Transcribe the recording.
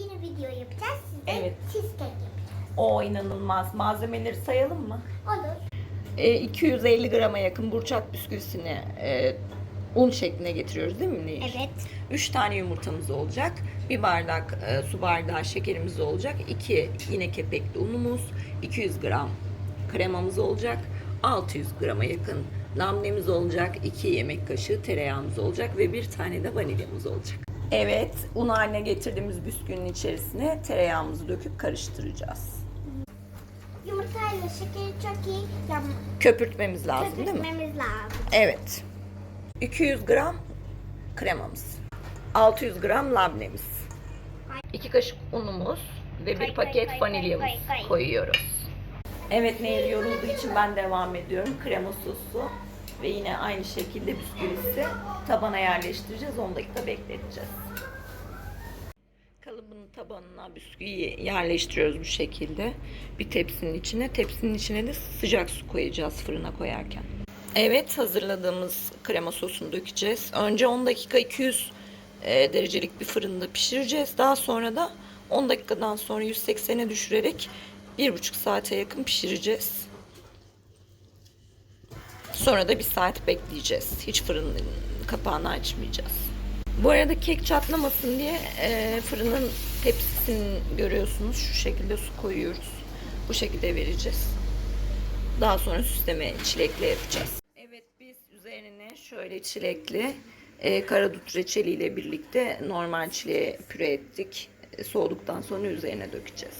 yeni video yapacağız. Size Evet. cheesecake yapacağız. O inanılmaz. Malzemeleri sayalım mı? Olur. E, 250 grama yakın burçak bisküvisini e, un şekline getiriyoruz değil mi Nehir? Evet. 3 tane yumurtamız olacak. Bir bardak e, su bardağı şekerimiz olacak. 2 yine kepekli unumuz. 200 gram kremamız olacak. 600 grama yakın namnemiz olacak. 2 yemek kaşığı tereyağımız olacak ve bir tane de vanilyamız olacak. Evet, un haline getirdiğimiz bisküvinin içerisine tereyağımızı döküp karıştıracağız. Yumurtayla şekeri çok iyi yam- Köpürtmemiz lazım değil mi? köpürtmemiz lazım. Evet. 200 gram kremamız. 600 gram labnemiz. 2 kaşık unumuz ve Koy, bir koy, paket koy, vanilyamız koy, koy, koy. koyuyoruz. Evet Nehir yorulduğu için ben devam ediyorum. Krema sosu ve yine aynı şekilde bisküvisi tabana yerleştireceğiz. 10 dakika bekleteceğiz. Kalıbın tabanına bisküviyi yerleştiriyoruz bu şekilde. Bir tepsinin içine. Tepsinin içine de sıcak su koyacağız fırına koyarken. Evet hazırladığımız krema sosunu dökeceğiz. Önce 10 dakika 200 e, derecelik bir fırında pişireceğiz. Daha sonra da 10 dakikadan sonra 180'e düşürerek 1,5 saate yakın pişireceğiz. Sonra da bir saat bekleyeceğiz. Hiç fırının kapağını açmayacağız. Bu arada kek çatlamasın diye e, fırının tepsisini görüyorsunuz. Şu şekilde su koyuyoruz. Bu şekilde vereceğiz. Daha sonra süsleme çilekle yapacağız. Evet biz üzerine şöyle çilekli e, karadut reçeliyle birlikte normal çileği püre ettik. E, soğuduktan sonra üzerine dökeceğiz.